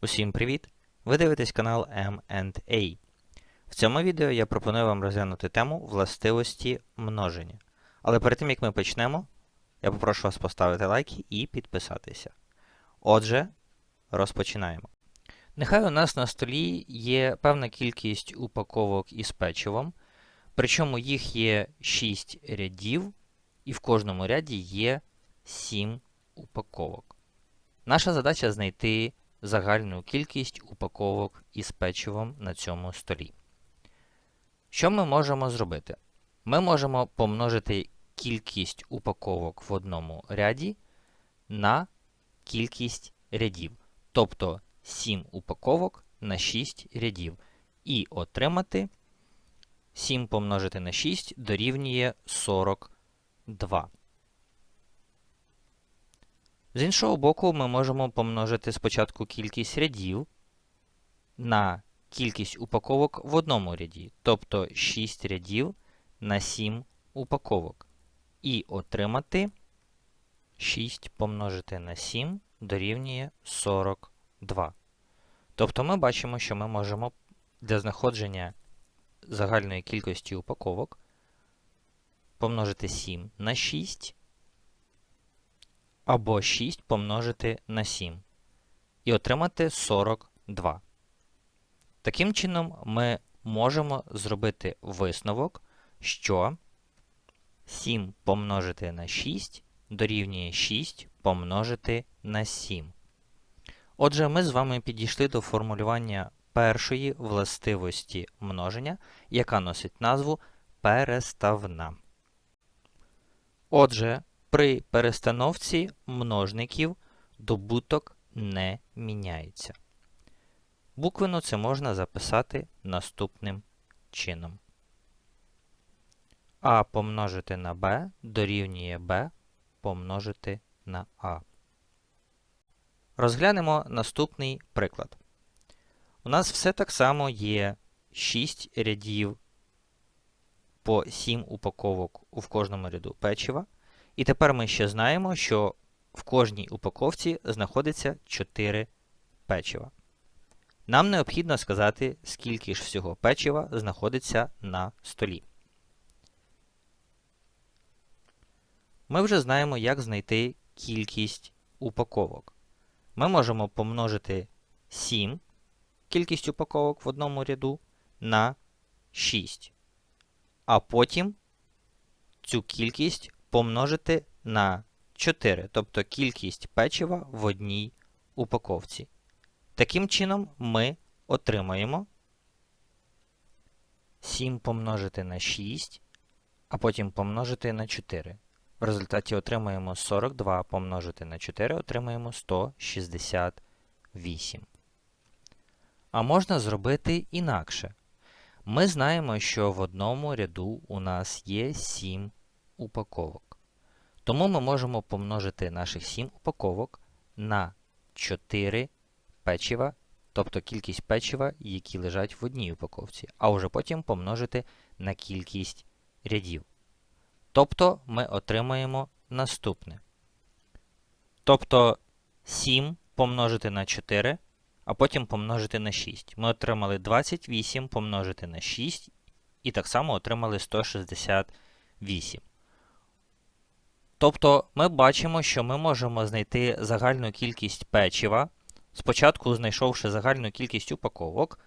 Усім привіт! Ви дивитесь канал M&A. В цьому відео я пропоную вам розглянути тему властивості множення. Але перед тим як ми почнемо, я попрошу вас поставити лайки і підписатися. Отже, розпочинаємо. Нехай у нас на столі є певна кількість упаковок із печивом, причому їх є 6 рядів, і в кожному ряді є 7 упаковок. Наша задача знайти загальну кількість упаковок із печивом на цьому столі. Що ми можемо зробити? Ми можемо помножити кількість упаковок в одному ряді на кількість рядів, тобто 7 упаковок на 6 рядів, і отримати 7 помножити на 6 дорівнює 42. З іншого боку, ми можемо помножити спочатку кількість рядів на кількість упаковок в одному ряді, тобто 6 рядів на 7 упаковок. І отримати 6 помножити на 7 дорівнює 42. Тобто ми бачимо, що ми можемо для знаходження загальної кількості упаковок помножити 7 на 6 або 6 помножити на 7 і отримати 42. Таким чином, ми можемо зробити висновок, що 7 помножити на 6 дорівнює 6 помножити на 7. Отже, ми з вами підійшли до формулювання першої властивості множення, яка носить назву переставна. Отже, при перестановці множників добуток не міняється. Буквено це можна записати наступним чином. А помножити на b дорівнює b помножити на a. Розглянемо наступний приклад. У нас все так само є 6 рядів по 7 упаковок в кожному ряду печива. І тепер ми ще знаємо, що в кожній упаковці знаходиться 4 печива. Нам необхідно сказати, скільки ж всього печива знаходиться на столі. Ми вже знаємо, як знайти кількість упаковок. Ми можемо помножити 7 кількість упаковок в одному ряду на 6. А потім цю кількість помножити на 4, тобто кількість печива в одній упаковці. Таким чином, ми отримаємо 7 помножити на 6, а потім помножити на 4. В результаті отримаємо 42 помножити на 4, отримаємо 168. А можна зробити інакше. Ми знаємо, що в одному ряду у нас є 7 упаковок. Тому ми можемо помножити наших 7 упаковок на 4 печива, тобто кількість печива, які лежать в одній упаковці, а вже потім помножити на кількість рядів. Тобто ми отримаємо наступне. Тобто 7 помножити на 4, а потім помножити на 6. Ми отримали 28 помножити на 6 і так само отримали 168. Тобто ми бачимо, що ми можемо знайти загальну кількість печива, спочатку знайшовши загальну кількість упаковок,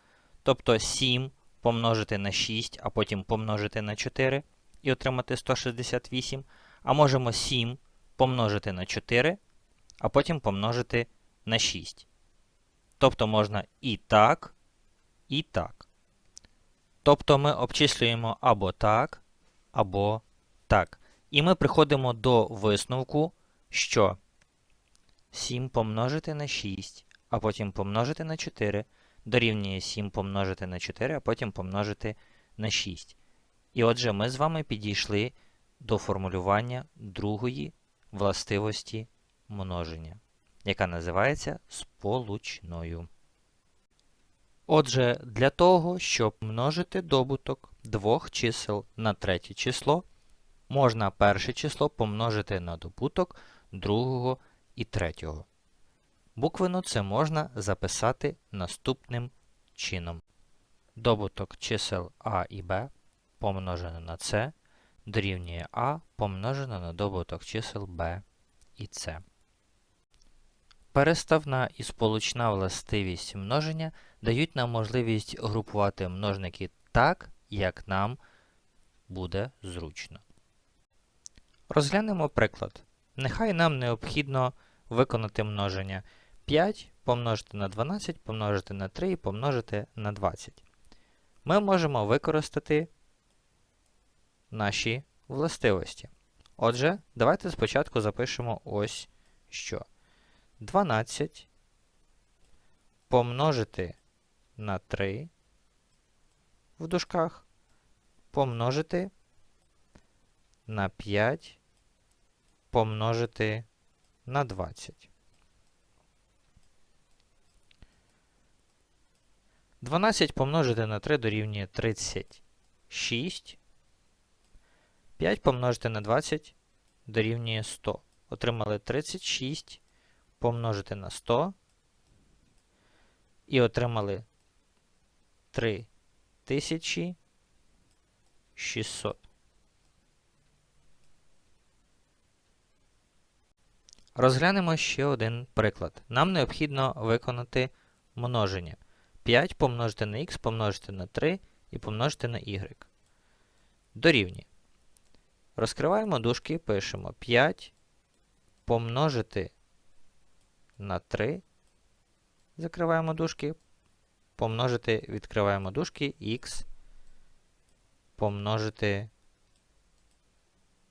тобто 7 помножити на 6, а потім помножити на 4 і отримати 168. А можемо 7 помножити на 4, а потім помножити на 6. Тобто можна і так, і так. Тобто ми обчислюємо або так, або так. І ми приходимо до висновку, що 7 помножити на 6, а потім помножити на 4, дорівнює 7 помножити на 4, а потім помножити на 6. І отже, ми з вами підійшли до формулювання другої властивості множення, яка називається сполучною. Отже, для того, щоб множити добуток двох чисел на третє число, можна перше число помножити на добуток другого і третього. Буквено це можна записати наступним чином. Добуток чисел А і Б помножено на С дорівнює А помножено на добуток чисел Б і С. Переставна і сполучна властивість множення дають нам можливість групувати множники так, як нам буде зручно. Розглянемо приклад. Нехай нам необхідно виконати множення 5 помножити на 12, помножити на 3 і помножити на 20. Ми можемо використати наші властивості. Отже, давайте спочатку запишемо ось що. 12 помножити на 3 в дужках, помножити на 5 помножити на 20. 12 помножити на 3 дорівнює 36. 5 помножити на 20 дорівнює 100. Отримали 36 помножити на 100 і отримали 3600. Розглянемо ще один приклад. Нам необхідно виконати множення. 5 помножити на х помножити на 3 і помножити на y. Дорівнює. Розкриваємо дужки, пишемо 5 помножити на 3. Закриваємо дужки. Помножити, відкриваємо дужки х помножити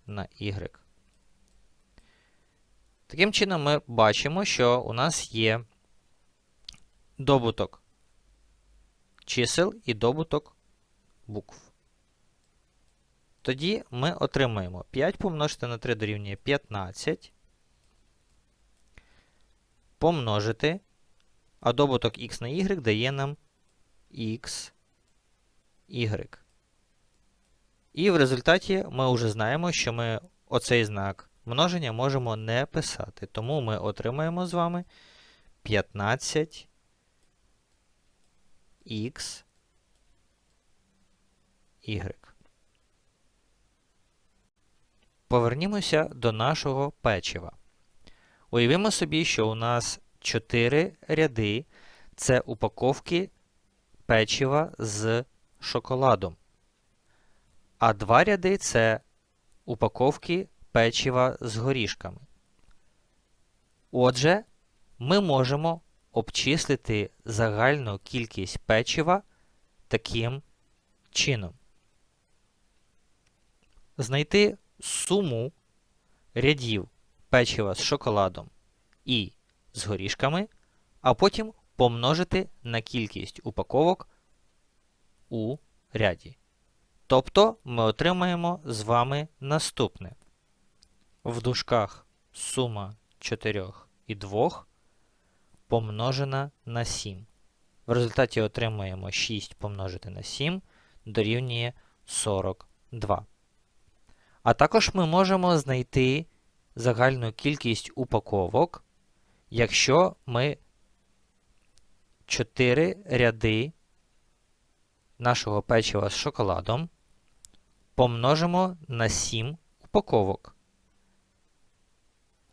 на y. Таким чином, ми бачимо, що у нас є добуток чисел і добуток букв. Тоді ми отримаємо 5 помножити на 3 дорівнює 15. Помножити, а добуток х на y дає нам x, y. І в результаті ми вже знаємо, що ми оцей знак множення можемо не писати. Тому ми отримаємо з вами 15 x, y. Повернімося до нашого печива. Уявімо собі, що у нас 4 ряди це упаковки печива з шоколадом. А два ряди це упаковки печива з горішками. Отже, ми можемо обчислити загальну кількість печива таким чином. Знайти суму рядів печива з шоколадом і з горішками, а потім помножити на кількість упаковок у ряді. Тобто ми отримаємо з вами наступне. В дужках сума 4 і 2 помножена на 7. В результаті отримуємо 6 помножити на 7 дорівнює 42. А також ми можемо знайти загальну кількість упаковок, якщо ми 4 ряди нашого печива з шоколадом помножимо на 7 упаковок.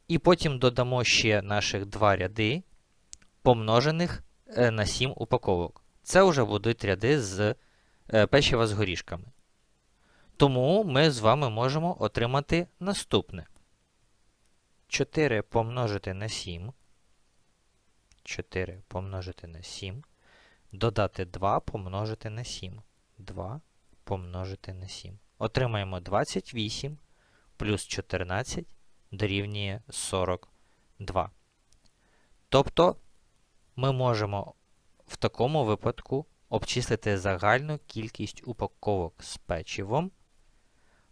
І потім додамо ще наших 2 ряди помножених е, на 7 упаковок. Це вже будуть ряди з е, печива з горішками. Тому ми з вами можемо отримати наступне. 4 помножити на 7. 4 помножити на 7. Додати 2 помножити на 7. 2 помножити на 7. Отримаємо 28 плюс 14 дорівнює 42. Тобто ми можемо в такому випадку обчислити загальну кількість упаковок з печивом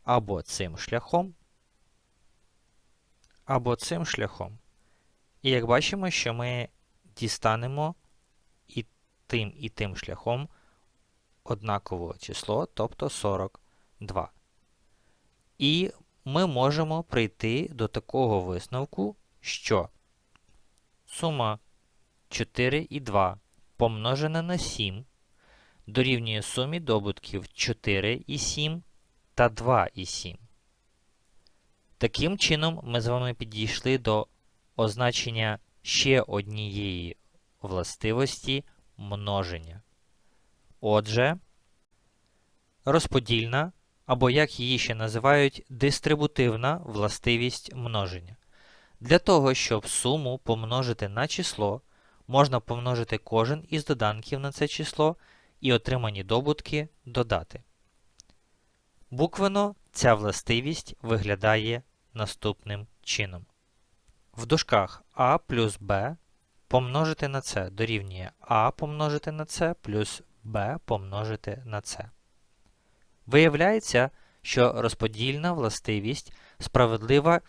або цим шляхом, або цим шляхом. І як бачимо, що ми дістанемо і тим, і тим шляхом однакове число, тобто 42. І ми можемо прийти до такого висновку, що сума 4 і 2 помножене на 7 дорівнює сумі добутків 4 і 7 та 2 і 7. Таким чином, ми з вами підійшли до означення ще однієї властивості множення. Отже, розподільна, або як її ще називають, дистрибутивна властивість множення. Для того, щоб суму помножити на число, можна помножити кожен із доданків на це число і отримані добутки додати. Буквено ця властивість виглядає наступним чином. В дужках а плюс b помножити на c дорівнює а помножити на c плюс b помножити на c. Виявляється, що розподільна властивість справедлива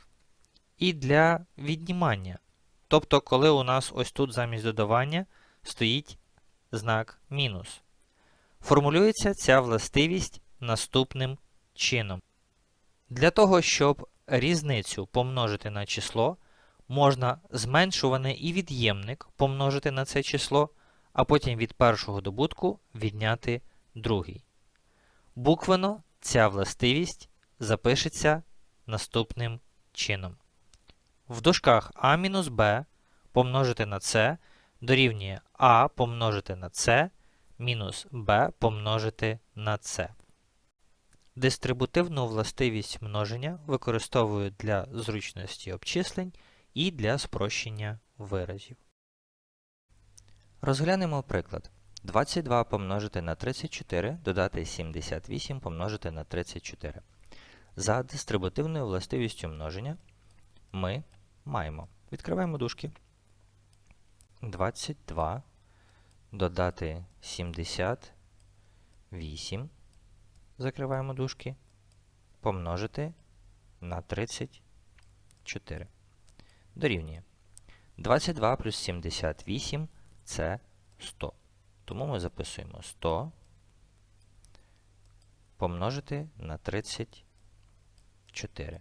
і для віднімання. Тобто, коли у нас ось тут замість додавання стоїть знак мінус. Формулюється ця властивість наступним чином. Для того, щоб різницю помножити на число, можна зменшуваний і від'ємник помножити на це число, а потім від першого добутку відняти другий. Буквено ця властивість запишеться наступним чином. В дужках а мінус b помножити на c дорівнює а помножити на c мінус b помножити на c. Дистрибутивну властивість множення використовують для зручності обчислень і для спрощення виразів. Розглянемо приклад. 22 помножити на 34 додати 78 помножити на 34. За дистрибутивною властивістю множення ми маємо. Відкриваємо дужки. 22 додати 78. Закриваємо дужки. Помножити на 34. Дорівнює. 22 плюс 78 це 100. Тому ми записуємо 100 помножити на 34.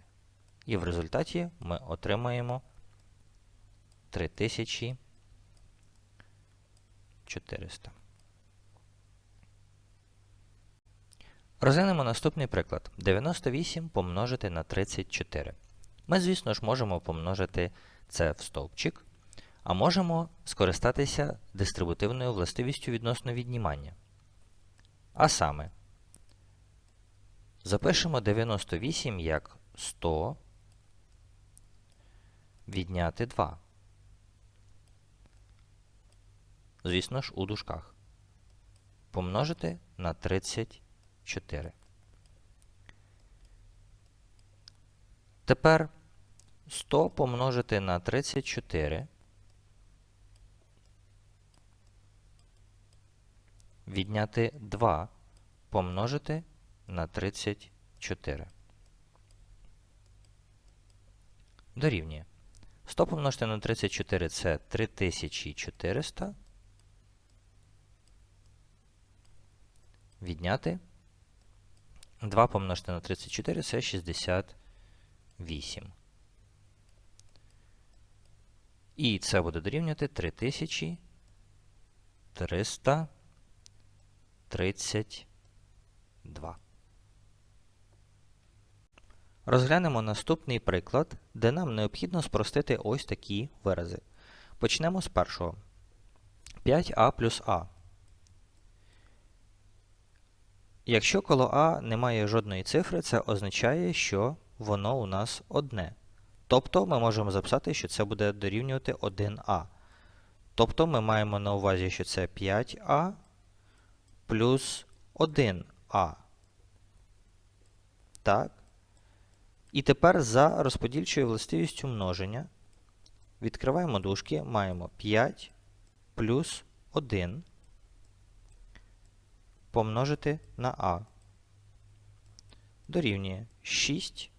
І в результаті ми отримаємо 3400. Розглянемо наступний приклад. 98 помножити на 34. Ми, звісно ж, можемо помножити це в стовпчик, а можемо скористатися дистрибутивною властивістю відносно віднімання. А саме, запишемо 98 як 100 відняти 2. Звісно ж, у дужках. Помножити на 34. Тепер 100 помножити на 34. Відняти 2 помножити на 34. Дорівнює. 100 помножити на 34 це 3400. Відняти. 2 помножити на 34 це 68. І це буде дорівнювати 3332. Розглянемо наступний приклад, де нам необхідно спростити ось такі вирази. Почнемо з першого. 5а плюс а. Якщо коло а немає жодної цифри, це означає, що воно у нас одне. Тобто ми можемо записати, що це буде дорівнювати 1а. Тобто ми маємо на увазі, що це 5а плюс 1а. Так. І тепер за розподільчою властивістю множення відкриваємо дужки, маємо 5 плюс 1 помножити на а. Дорівнює 6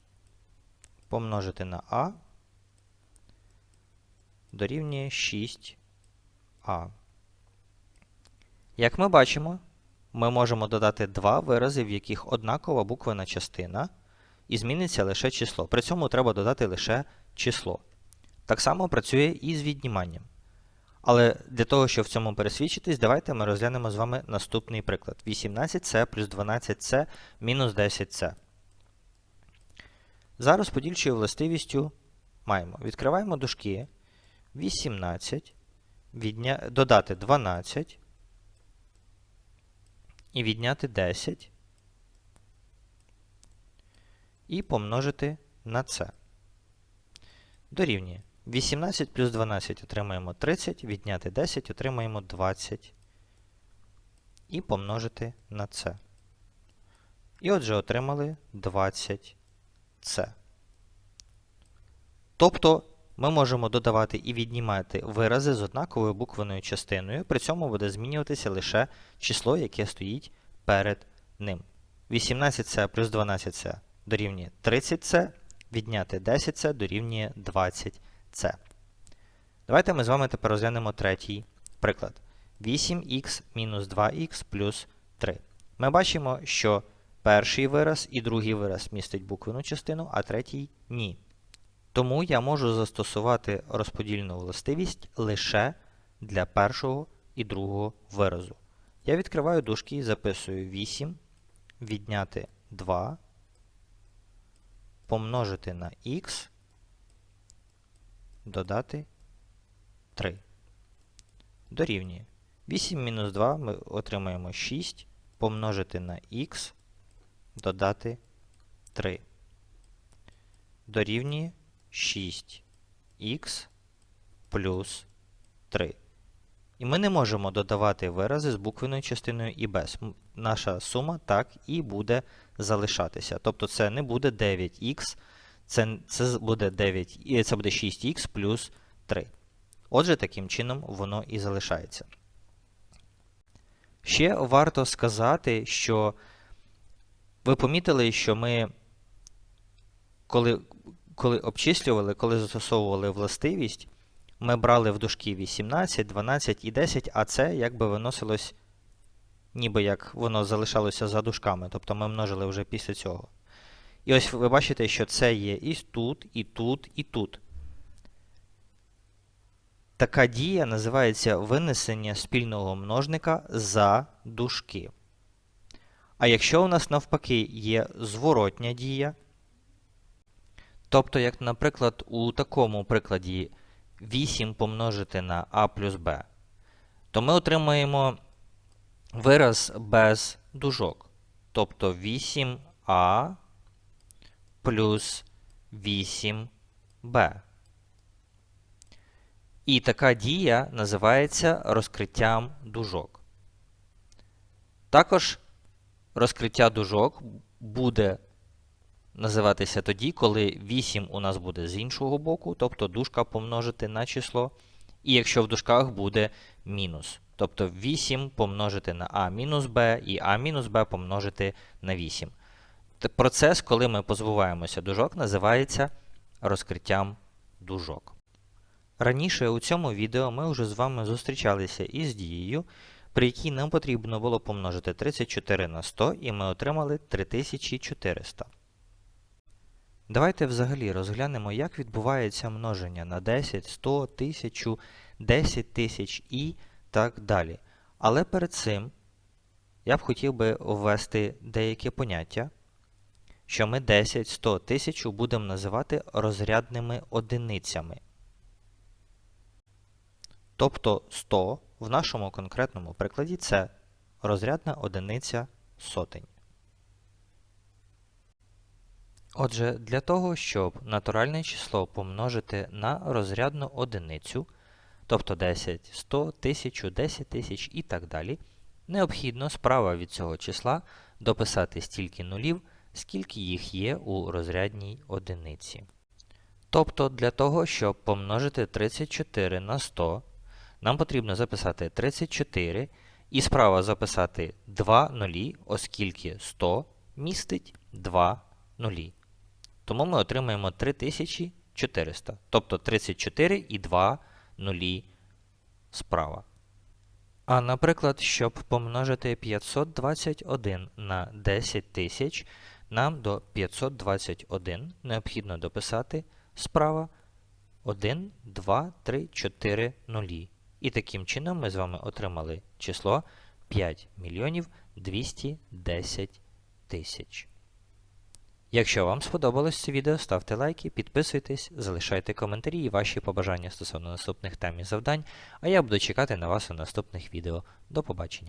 помножити на а дорівнює 6а. Як ми бачимо, ми можемо додати два вирази, в яких однакова буквена частина і зміниться лише число. При цьому треба додати лише число. Так само працює і з відніманням. Але для того, щоб в цьому пересвідчитись, давайте ми розглянемо з вами наступний приклад. 18c плюс 12c мінус 10c. За розподільчою властивістю маємо. Відкриваємо дужки 18, відня... додати 12 і відняти 10 і помножити на це. Дорівнює. 18 плюс 12 отримаємо 30, відняти 10 отримаємо 20 і помножити на це. І отже отримали 20 це. Тобто ми можемо додавати і віднімати вирази з однаковою буквеною частиною, при цьому буде змінюватися лише число, яке стоїть перед ним. 18c плюс 12c дорівнює 30c, відняти 10c дорівнює 20c. Давайте ми з вами тепер розглянемо третій приклад. 8х мінус 2х плюс 3. Ми бачимо, що перший вираз і другий вираз містить буквену частину, а третій ні. Тому я можу застосувати розподільну властивість лише для першого і другого виразу. Я відкриваю дужки і записую 8, відняти 2, помножити на х, додати 3. Дорівнює. 8 мінус 2 ми отримаємо 6, помножити на х, додати 3. Дорівнює 6х плюс 3. І ми не можемо додавати вирази з буквеною частиною і без. Наша сума так і буде залишатися. Тобто це не буде 9х, це, це буде 9, це буде 6х плюс 3. Отже, таким чином воно і залишається. Ще варто сказати, що ви помітили, що ми, коли коли обчислювали, коли застосовували властивість, ми брали в дужки 18, 12 і 10, а це якби виносилось, ніби як воно залишалося за дужками, тобто ми множили вже після цього. І ось ви бачите, що це є і тут, і тут, і тут. Така дія називається винесення спільного множника за дужки. А якщо у нас навпаки є зворотня дія, тобто, як, наприклад, у такому прикладі 8 помножити на а плюс b, то ми отримаємо вираз без дужок. Тобто 8а плюс 8b. І така дія називається розкриттям дужок. Також розкриття дужок буде називатися тоді, коли 8 у нас буде з іншого боку, тобто дужка помножити на число. І якщо в дужках буде мінус. Тобто 8 помножити на а мінус b і а мінус b помножити на 8. Процес, коли ми позбуваємося дужок, називається розкриттям дужок. Раніше у цьому відео ми вже з вами зустрічалися із дією, при якій нам потрібно було помножити 34 на 100, і ми отримали 3400. Давайте взагалі розглянемо, як відбувається множення на 10, 100, 1000, 10 тисяч і так далі. Але перед цим я б хотів би ввести деяке поняття, що ми 10, 100, 1000 будемо називати розрядними одиницями. Тобто 100 в нашому конкретному прикладі це розрядна одиниця сотень. Отже, для того, щоб натуральне число помножити на розрядну одиницю, тобто 10, 100, 1000, 10 тисяч і так далі, необхідно справа від цього числа дописати стільки нулів, скільки їх є у розрядній одиниці. Тобто для того, щоб помножити 34 на 100, нам потрібно записати 34 і справа записати 2 нулі, оскільки 100 містить 2 нулі. Тому ми отримаємо 3400, тобто 34 і 2 нулі справа. А, наприклад, щоб помножити 521 на 10 тисяч, нам до 521 необхідно дописати справа 1, 2, 3, 4 нулі. І таким чином ми з вами отримали число 5 мільйонів 210 тисяч. Якщо вам сподобалось це відео, ставте лайки, підписуйтесь, залишайте коментарі і ваші побажання стосовно наступних тем і завдань, а я буду чекати на вас у наступних відео. До побачення!